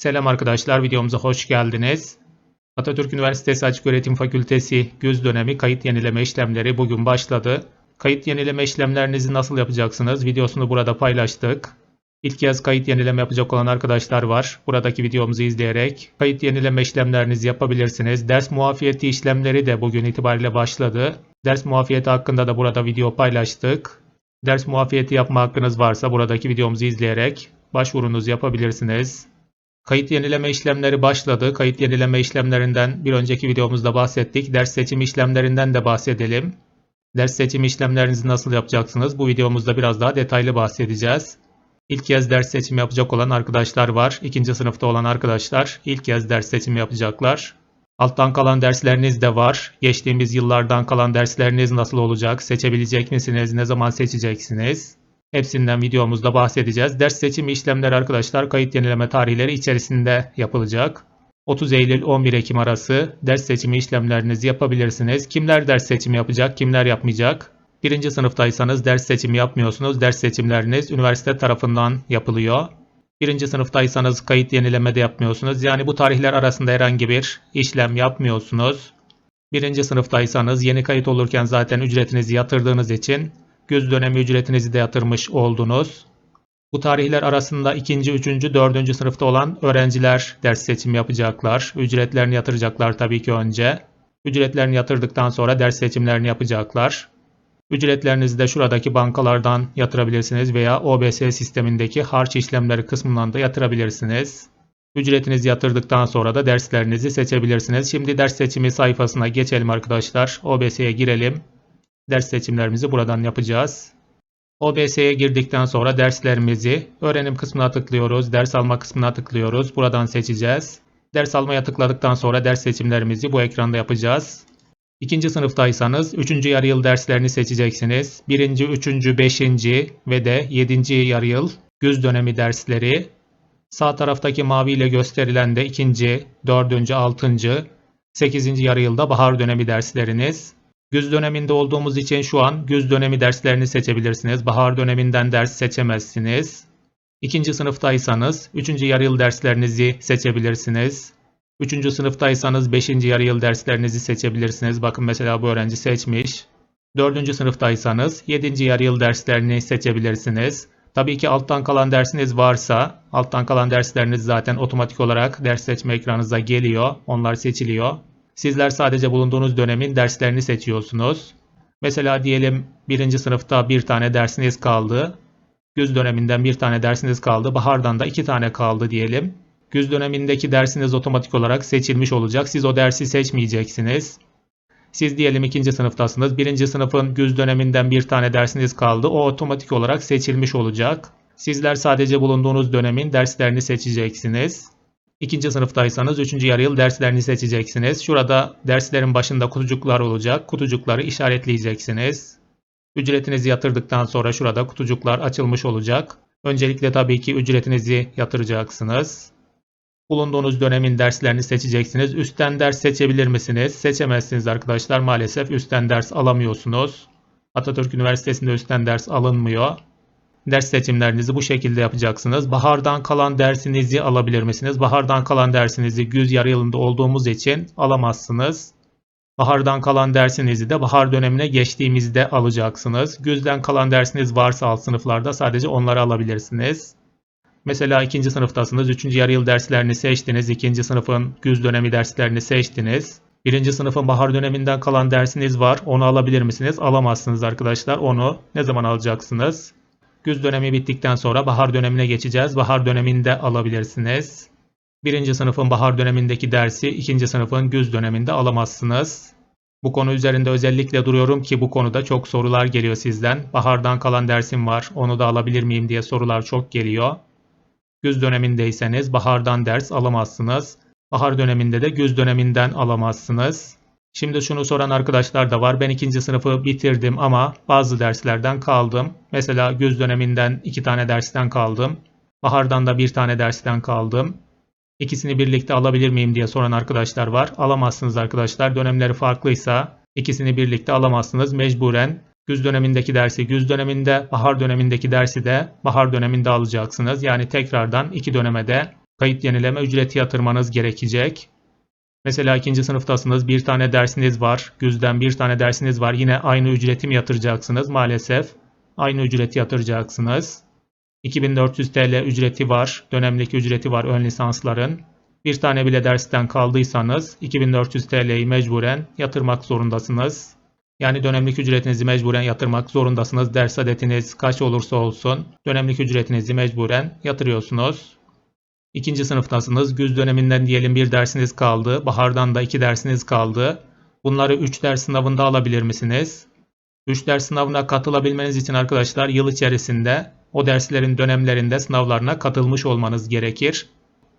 Selam arkadaşlar, videomuza hoş geldiniz. Atatürk Üniversitesi Açık Öğretim Fakültesi güz dönemi kayıt yenileme işlemleri bugün başladı. Kayıt yenileme işlemlerinizi nasıl yapacaksınız? Videosunu burada paylaştık. İlk kez kayıt yenileme yapacak olan arkadaşlar var. Buradaki videomuzu izleyerek kayıt yenileme işlemlerinizi yapabilirsiniz. Ders muafiyeti işlemleri de bugün itibariyle başladı. Ders muafiyeti hakkında da burada video paylaştık. Ders muafiyeti yapma hakkınız varsa buradaki videomuzu izleyerek başvurunuzu yapabilirsiniz. Kayıt yenileme işlemleri başladı. Kayıt yenileme işlemlerinden bir önceki videomuzda bahsettik. Ders seçim işlemlerinden de bahsedelim. Ders seçim işlemlerinizi nasıl yapacaksınız? Bu videomuzda biraz daha detaylı bahsedeceğiz. İlk kez ders seçimi yapacak olan arkadaşlar var. İkinci sınıfta olan arkadaşlar ilk kez ders seçimi yapacaklar. Alttan kalan dersleriniz de var. Geçtiğimiz yıllardan kalan dersleriniz nasıl olacak? Seçebilecek misiniz? Ne zaman seçeceksiniz? Hepsinden videomuzda bahsedeceğiz. Ders seçimi işlemleri arkadaşlar kayıt yenileme tarihleri içerisinde yapılacak. 30 Eylül 11 Ekim arası ders seçimi işlemlerinizi yapabilirsiniz. Kimler ders seçimi yapacak, kimler yapmayacak? Birinci sınıftaysanız ders seçimi yapmıyorsunuz. Ders seçimleriniz üniversite tarafından yapılıyor. Birinci sınıftaysanız kayıt yenileme de yapmıyorsunuz. Yani bu tarihler arasında herhangi bir işlem yapmıyorsunuz. Birinci sınıftaysanız yeni kayıt olurken zaten ücretinizi yatırdığınız için güz dönemi ücretinizi de yatırmış oldunuz. Bu tarihler arasında ikinci, üçüncü, dördüncü sınıfta olan öğrenciler ders seçimi yapacaklar. Ücretlerini yatıracaklar tabii ki önce. Ücretlerini yatırdıktan sonra ders seçimlerini yapacaklar. Ücretlerinizi de şuradaki bankalardan yatırabilirsiniz veya OBS sistemindeki harç işlemleri kısmından da yatırabilirsiniz. Ücretinizi yatırdıktan sonra da derslerinizi seçebilirsiniz. Şimdi ders seçimi sayfasına geçelim arkadaşlar. OBS'ye girelim. Ders seçimlerimizi buradan yapacağız. OBS'ye girdikten sonra derslerimizi öğrenim kısmına tıklıyoruz. Ders alma kısmına tıklıyoruz. Buradan seçeceğiz. Ders almaya tıkladıktan sonra ders seçimlerimizi bu ekranda yapacağız. İkinci sınıftaysanız 3. yarı yıl derslerini seçeceksiniz. 1. 3. 5. ve de 7. yarı yıl güz dönemi dersleri. Sağ taraftaki mavi ile gösterilen de 2. 4. 6. 8. yarı yılda bahar dönemi dersleriniz. Güz döneminde olduğumuz için şu an güz dönemi derslerini seçebilirsiniz. Bahar döneminden ders seçemezsiniz. İkinci sınıftaysanız 3. yarı yıl derslerinizi seçebilirsiniz. Üçüncü sınıftaysanız 5. yarı yıl derslerinizi seçebilirsiniz. Bakın mesela bu öğrenci seçmiş. Dördüncü sınıftaysanız 7. yarı yıl derslerini seçebilirsiniz. Tabii ki alttan kalan dersiniz varsa, alttan kalan dersleriniz zaten otomatik olarak ders seçme ekranınıza geliyor. Onlar seçiliyor. Sizler sadece bulunduğunuz dönemin derslerini seçiyorsunuz. Mesela diyelim birinci sınıfta bir tane dersiniz kaldı. Güz döneminden bir tane dersiniz kaldı. Bahardan da iki tane kaldı diyelim. Güz dönemindeki dersiniz otomatik olarak seçilmiş olacak. Siz o dersi seçmeyeceksiniz. Siz diyelim ikinci sınıftasınız. Birinci sınıfın güz döneminden bir tane dersiniz kaldı. O otomatik olarak seçilmiş olacak. Sizler sadece bulunduğunuz dönemin derslerini seçeceksiniz. İkinci sınıftaysanız üçüncü yarı yıl derslerini seçeceksiniz. Şurada derslerin başında kutucuklar olacak. Kutucukları işaretleyeceksiniz. Ücretinizi yatırdıktan sonra şurada kutucuklar açılmış olacak. Öncelikle tabii ki ücretinizi yatıracaksınız. Bulunduğunuz dönemin derslerini seçeceksiniz. Üstten ders seçebilir misiniz? Seçemezsiniz arkadaşlar. Maalesef üstten ders alamıyorsunuz. Atatürk Üniversitesi'nde üstten ders alınmıyor. Ders seçimlerinizi bu şekilde yapacaksınız. Bahardan kalan dersinizi alabilir misiniz? Bahardan kalan dersinizi güz yarı yılında olduğumuz için alamazsınız. Bahardan kalan dersinizi de bahar dönemine geçtiğimizde alacaksınız. Güzden kalan dersiniz varsa alt sınıflarda sadece onları alabilirsiniz. Mesela ikinci sınıftasınız. Üçüncü yarı yıl derslerini seçtiniz. ikinci sınıfın güz dönemi derslerini seçtiniz. Birinci sınıfın bahar döneminden kalan dersiniz var. Onu alabilir misiniz? Alamazsınız arkadaşlar. Onu ne zaman alacaksınız? Güz dönemi bittikten sonra bahar dönemine geçeceğiz. Bahar döneminde alabilirsiniz. Birinci sınıfın bahar dönemindeki dersi ikinci sınıfın güz döneminde alamazsınız. Bu konu üzerinde özellikle duruyorum ki bu konuda çok sorular geliyor sizden. Bahardan kalan dersim var, onu da alabilir miyim diye sorular çok geliyor. Güz dönemindeyseniz bahardan ders alamazsınız. Bahar döneminde de güz döneminden alamazsınız. Şimdi şunu soran arkadaşlar da var. Ben ikinci sınıfı bitirdim ama bazı derslerden kaldım. Mesela güz döneminden iki tane dersten kaldım. Bahardan da bir tane dersten kaldım. İkisini birlikte alabilir miyim diye soran arkadaşlar var. Alamazsınız arkadaşlar. Dönemleri farklıysa ikisini birlikte alamazsınız. Mecburen güz dönemindeki dersi güz döneminde, bahar dönemindeki dersi de bahar döneminde alacaksınız. Yani tekrardan iki döneme de kayıt yenileme ücreti yatırmanız gerekecek. Mesela ikinci sınıftasınız bir tane dersiniz var. Güzden bir tane dersiniz var. Yine aynı ücreti mi yatıracaksınız? Maalesef aynı ücreti yatıracaksınız. 2400 TL ücreti var. Dönemlik ücreti var ön lisansların. Bir tane bile dersten kaldıysanız 2400 TL'yi mecburen yatırmak zorundasınız. Yani dönemlik ücretinizi mecburen yatırmak zorundasınız. Ders adetiniz kaç olursa olsun dönemlik ücretinizi mecburen yatırıyorsunuz. İkinci sınıftasınız. Güz döneminden diyelim bir dersiniz kaldı. Bahardan da iki dersiniz kaldı. Bunları 3 ders sınavında alabilir misiniz? 3 ders sınavına katılabilmeniz için arkadaşlar yıl içerisinde o derslerin dönemlerinde sınavlarına katılmış olmanız gerekir.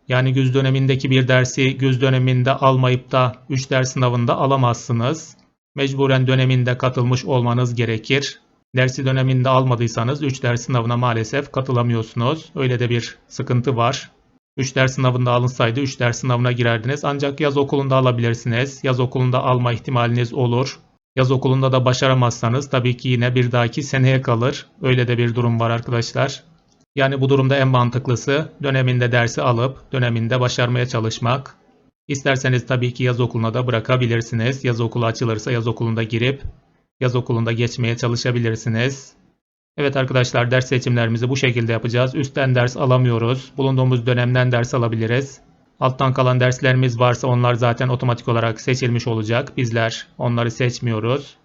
Yani güz dönemindeki bir dersi güz döneminde almayıp da 3 ders sınavında alamazsınız. Mecburen döneminde katılmış olmanız gerekir. Dersi döneminde almadıysanız 3 ders sınavına maalesef katılamıyorsunuz. Öyle de bir sıkıntı var. 3 ders sınavında alınsaydı 3 ders sınavına girerdiniz. Ancak yaz okulunda alabilirsiniz. Yaz okulunda alma ihtimaliniz olur. Yaz okulunda da başaramazsanız tabii ki yine bir dahaki seneye kalır. Öyle de bir durum var arkadaşlar. Yani bu durumda en mantıklısı döneminde dersi alıp döneminde başarmaya çalışmak. İsterseniz tabii ki yaz okuluna da bırakabilirsiniz. Yaz okulu açılırsa yaz okulunda girip yaz okulunda geçmeye çalışabilirsiniz. Evet arkadaşlar ders seçimlerimizi bu şekilde yapacağız. Üstten ders alamıyoruz. Bulunduğumuz dönemden ders alabiliriz. Alttan kalan derslerimiz varsa onlar zaten otomatik olarak seçilmiş olacak. Bizler onları seçmiyoruz.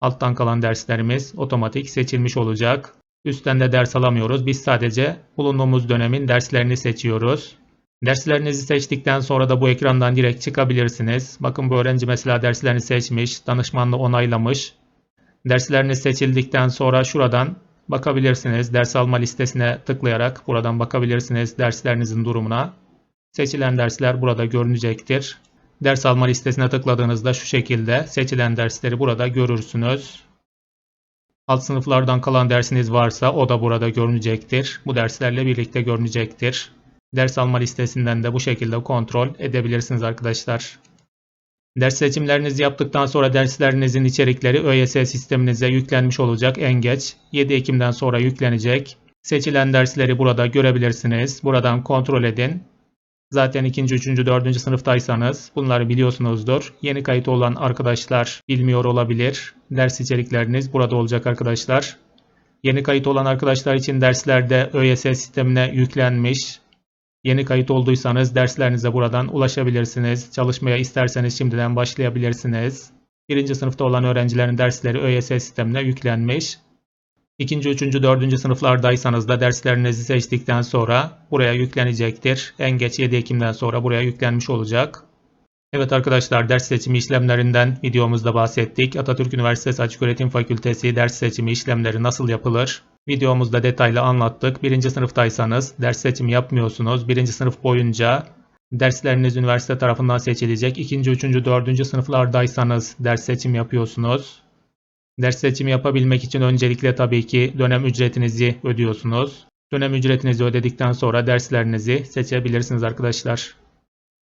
Alttan kalan derslerimiz otomatik seçilmiş olacak. Üstten de ders alamıyoruz. Biz sadece bulunduğumuz dönemin derslerini seçiyoruz. Derslerinizi seçtikten sonra da bu ekrandan direkt çıkabilirsiniz. Bakın bu öğrenci mesela derslerini seçmiş, danışmanla onaylamış. Dersleriniz seçildikten sonra şuradan bakabilirsiniz. Ders alma listesine tıklayarak buradan bakabilirsiniz derslerinizin durumuna. Seçilen dersler burada görünecektir. Ders alma listesine tıkladığınızda şu şekilde seçilen dersleri burada görürsünüz. Alt sınıflardan kalan dersiniz varsa o da burada görünecektir. Bu derslerle birlikte görünecektir. Ders alma listesinden de bu şekilde kontrol edebilirsiniz arkadaşlar. Ders seçimlerinizi yaptıktan sonra derslerinizin içerikleri ÖYS sisteminize yüklenmiş olacak en geç 7 Ekim'den sonra yüklenecek. Seçilen dersleri burada görebilirsiniz. Buradan kontrol edin. Zaten 2. 3. 4. sınıftaysanız bunları biliyorsunuzdur. Yeni kayıt olan arkadaşlar bilmiyor olabilir. Ders içerikleriniz burada olacak arkadaşlar. Yeni kayıt olan arkadaşlar için derslerde ÖYS sistemine yüklenmiş. Yeni kayıt olduysanız derslerinize buradan ulaşabilirsiniz. Çalışmaya isterseniz şimdiden başlayabilirsiniz. Birinci sınıfta olan öğrencilerin dersleri ÖYS sistemine yüklenmiş. İkinci, üçüncü, dördüncü sınıflardaysanız da derslerinizi seçtikten sonra buraya yüklenecektir. En geç 7 Ekim'den sonra buraya yüklenmiş olacak. Evet arkadaşlar ders seçimi işlemlerinden videomuzda bahsettik. Atatürk Üniversitesi Açıköğretim Fakültesi ders seçimi işlemleri nasıl yapılır? Videomuzda detaylı anlattık. Birinci sınıftaysanız ders seçimi yapmıyorsunuz. Birinci sınıf boyunca dersleriniz üniversite tarafından seçilecek. İkinci, üçüncü, dördüncü sınıflardaysanız ders seçimi yapıyorsunuz. Ders seçimi yapabilmek için öncelikle tabii ki dönem ücretinizi ödüyorsunuz. Dönem ücretinizi ödedikten sonra derslerinizi seçebilirsiniz arkadaşlar.